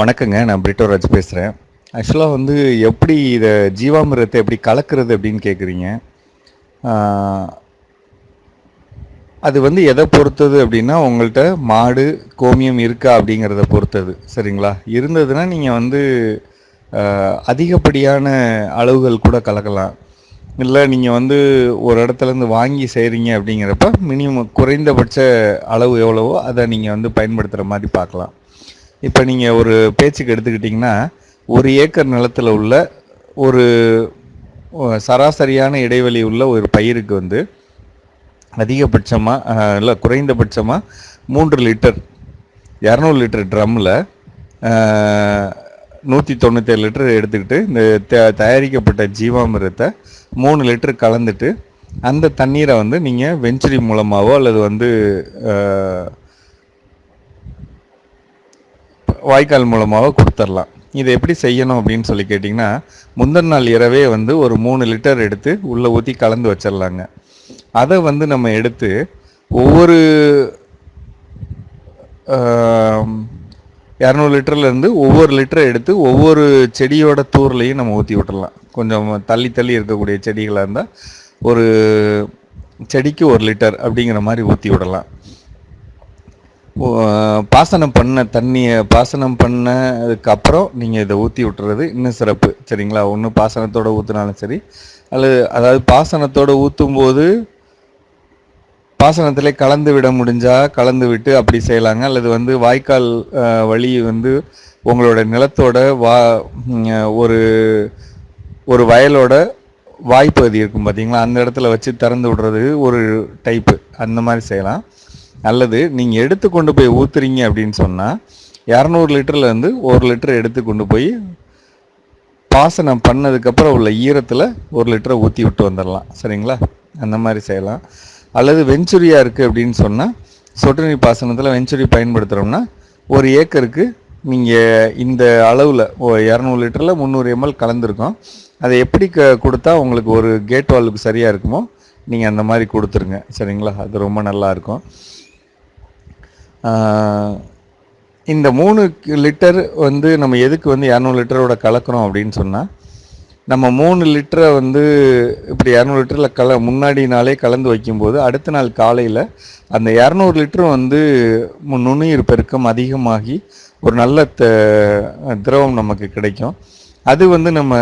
வணக்கங்க. நான் பிரிட்டோராஜ் பேசுகிறேன் ஆக்சுவலாக வந்து எப்படி இதை ஜீவாமிரத்தை எப்படி கலக்கிறது அப்படின்னு கேட்குறீங்க அது வந்து எதை பொறுத்தது அப்படின்னா உங்கள்கிட்ட மாடு கோமியம் இருக்கா அப்படிங்கிறத பொறுத்தது. சரிங்களா? இருந்ததுன்னா நீங்கள் வந்து அதிகப்படியான அளவுகள் கூட கலக்கலாம். இல்லை நீங்கள் வந்து ஒரு இடத்துலேருந்து வாங்கி செய்கிறீங்க அப்படிங்கிறப்ப மினிமம் குறைந்தபட்ச அளவு எவ்வளவோ அதை நீங்கள் வந்து பயன்படுத்துகிற மாதிரி பார்க்கலாம். இப்போ நீங்கள் ஒரு பேச்சுக்கு எடுத்துக்கிட்டிங்கன்னா ஒரு ஏக்கர் நிலத்தில் உள்ள ஒரு சராசரியான இடைவெளி உள்ள ஒரு பயிருக்கு வந்து அதிகபட்சமாக இல்லை குறைந்தபட்சமாக மூன்று லிட்டர் இரநூறு லிட்டர் ட்ரம்மில் நூற்றி தொண்ணூத்தேழு லிட்டர் எடுத்துக்கிட்டு இந்த த- தயாரிக்கப்பட்ட ஜீவாமிரத்தை மூணு லிட்டர் கலந்துட்டு அந்த தண்ணீரை வந்து நீங்கள் வெஞ்சுரி மூலமாகவோ அல்லது வந்து வாய்க்கால் மூலமாக கொடுத்துடலாம் இதை எப்படி செய்யணும் அப்படின்னு சொல்லி கேட்டிங்கன்னா முந்தின நாள் இரவே வந்து ஒரு மூணு லிட்டர் எடுத்து உள்ளே ஊற்றி கலந்து வச்சிடலாங்க அதை வந்து நம்ம எடுத்து ஒவ்வொரு இரநூறு லிட்டர்லேருந்து ஒவ்வொரு லிட்டரை எடுத்து ஒவ்வொரு செடியோட தூர்லையும் நம்ம ஊற்றி விட்டுடலாம் கொஞ்சம் தள்ளி தள்ளி இருக்கக்கூடிய செடிகளாக இருந்தால் ஒரு செடிக்கு ஒரு லிட்டர் அப்படிங்கிற மாதிரி ஊற்றி விடலாம். பாசனம் பண்ண தண்ணியை பாசனம் பண்ணதுக்கப்புறம் நீங்கள் இதை ஊற்றி விட்டுறது இன்னும் சிறப்பு. சரிங்களா? ஒன்று பாசனத்தோடு ஊற்றினாலும் சரி அல்லது அதாவது பாசனத்தோடு ஊற்றும் போது கலந்து விட முடிஞ்சா கலந்து விட்டு அப்படி செய்யலாங்க. அல்லது வந்து வாய்க்கால் வழி வந்து உங்களோட நிலத்தோட வா ஒரு ஒரு வயலோட வாய்ப்பகுதி இருக்கும் பார்த்தீங்களா அந்த இடத்துல வச்சு திறந்து விடுறது ஒரு டைப்பு அந்த மாதிரி செய்யலாம். அல்லது நீங்கள் எடுத்து கொண்டு போய் ஊற்றுறீங்க அப்படின்னு சொன்னால் இரநூறு லிட்டர்லேருந்து ஒரு லிட்டர் எடுத்து கொண்டு போய் பாசனம் பண்ணதுக்கப்புறம் உள்ள ஈரத்தில் ஒரு லிட்டரை ஊற்றி விட்டு வந்துடலாம். சரிங்களா? அந்த மாதிரி செய்யலாம். அல்லது வெஞ்சுரியாக இருக்குது அப்படின்னு சொன்னால் சொட்டு நீர் பாசனத்தில் வெஞ்சுரி பயன்படுத்துகிறோம்னா ஒரு ஏக்கருக்கு நீங்கள் இந்த அளவில் இரநூறு லிட்டரில் முந்நூறு எம்எல் கலந்துருக்கோம். அதை எப்படி க கொடுத்தா உங்களுக்கு ஒரு கேட் வால்வுக்கு சரியாக இருக்குமோ நீங்கள் அந்த மாதிரி கொடுத்துருங்க. சரிங்களா? அது ரொம்ப நல்லாயிருக்கும் இந்த மூணு லிட்டர் வந்து நம்ம எதுக்கு வந்து இரநூறு லிட்டரோட கலக்கிறோம் அப்படின்னு சொன்னால் நம்ம மூணு லிட்டரை வந்து இப்படி இரநூறு லிட்டரில் கல முன்னாடி நாளே கலந்து வைக்கும்போது அடுத்த நாள் காலையில் அந்த இரநூறு லிட்டரும் வந்து மு- நுண்ணுயிர் பெருக்கம் அதிகமாகி ஒரு நல்ல த- திரவம் நமக்கு கிடைக்கும். அது வந்து நம்ம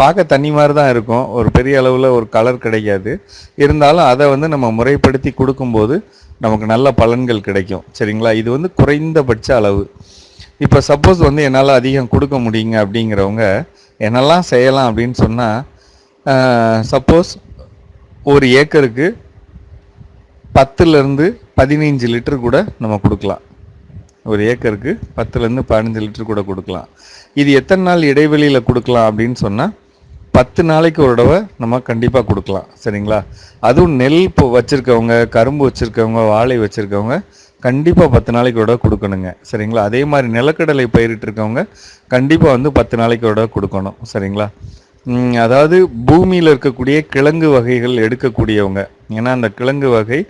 பார்க்க தண்ணி மாதிரி தான் இருக்கும். ஒரு பெரிய அளவில் ஒரு கலர் கிடைக்காது. இருந்தாலும் அதை வந்து நம்ம முறைப்படுத்தி கொடுக்கும்போது நமக்கு நல்ல பலன்கள் கிடைக்கும். சரிங்களா? இது வந்து குறைந்தபட்ச அளவு. இப்போ சப்போஸ் வந்து என்னால் அதிகம் கொடுக்க முடியுங்க அப்படிங்கிறவங்க என்னெல்லாம் செய்யலாம் அப்படின்னு சொன்னால் சப்போஸ் ஒரு ஏக்கருக்கு பத்துலேருந்து பதினைஞ்சு லிட்டர் கூட நம்ம கொடுக்கலாம். ஒரு ஏக்கருக்கு பத்துலேருந்து பதினஞ்சு லிட்டர் கூட கொடுக்கலாம். இது எத்தனை நாள் இடைவெளியில் கொடுக்கலாம் அப்படின்னு சொன்னால் பத்து நாளைக்கு ஒரு தடவை நம்ம கண்டிப்பாக கொடுக்கலாம் சரிங்களா? அதுவும் நெல் இப்போ வச்சுருக்கவங்க கரும்பு வச்சுருக்கவங்க வாழை வச்சுருக்கவங்க கண்டிப்பாக பத்து நாளைக்கு ஒரு தடவை கொடுக்கணுங்க சரிங்களா? அதே மாதிரி நிலக்கடலை பயிரிட்டு இருக்கவங்க கண்டிப்பாக வந்து பத்து நாளைக்கு ஒரு தடவை கொடுக்கணும் சரிங்களா? அதாவது பூமியில் இருக்கக்கூடிய கிழங்கு வகைகள் எடுக்கக்கூடியவங்க. ஏன்னா அந்த கிழங்கு வகை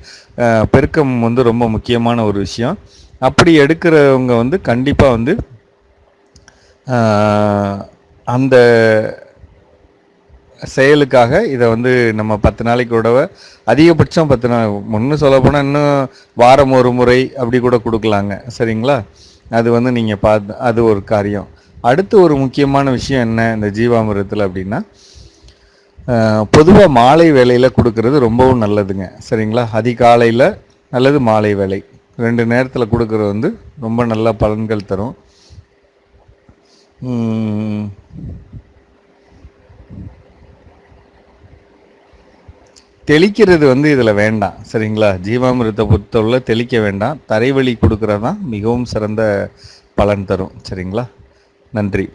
பெருக்கம் வந்து ரொம்ப முக்கியமான ஒரு விஷயம். அப்படி எடுக்கிறவங்க வந்து கண்டிப்பாக வந்து அந்த செயலுக்காக இதை வந்து நம்ம பத்து நாளைக்கு விடவ அதிகபட்சம் பத்து நாள் முன்னு சொல்ல போனால் இன்னும் வாரம் ஒரு முறை அப்படி கூட கொடுக்கலாங்க. சரிங்களா? அது வந்து நீங்கள் பார்த்து அது ஒரு காரியம். அடுத்து ஒரு முக்கியமான விஷயம் என்ன இந்த ஜீவாமிரத்தில் அப்படின்னா பொதுவாக மாலை வேலையில் கொடுக்கறது ரொம்பவும் நல்லதுங்க. சரிங்களா? அதிகாலையில் அல்லது மாலை வேலை ரெண்டு நேரத்தில் கொடுக்கறது வந்து ரொம்ப நல்ல பலன்கள் தரும். தெளிக்கிறது வந்து இதில் வேண்டாம் சரிங்களா? ஜீவாமிரத்தை பொறுத்தவரை தெளிக்க வேண்டாம். தரைவழி கொடுக்குறது தான் மிகவும் சிறந்த பலன் தரும் சரிங்களா? நன்றி.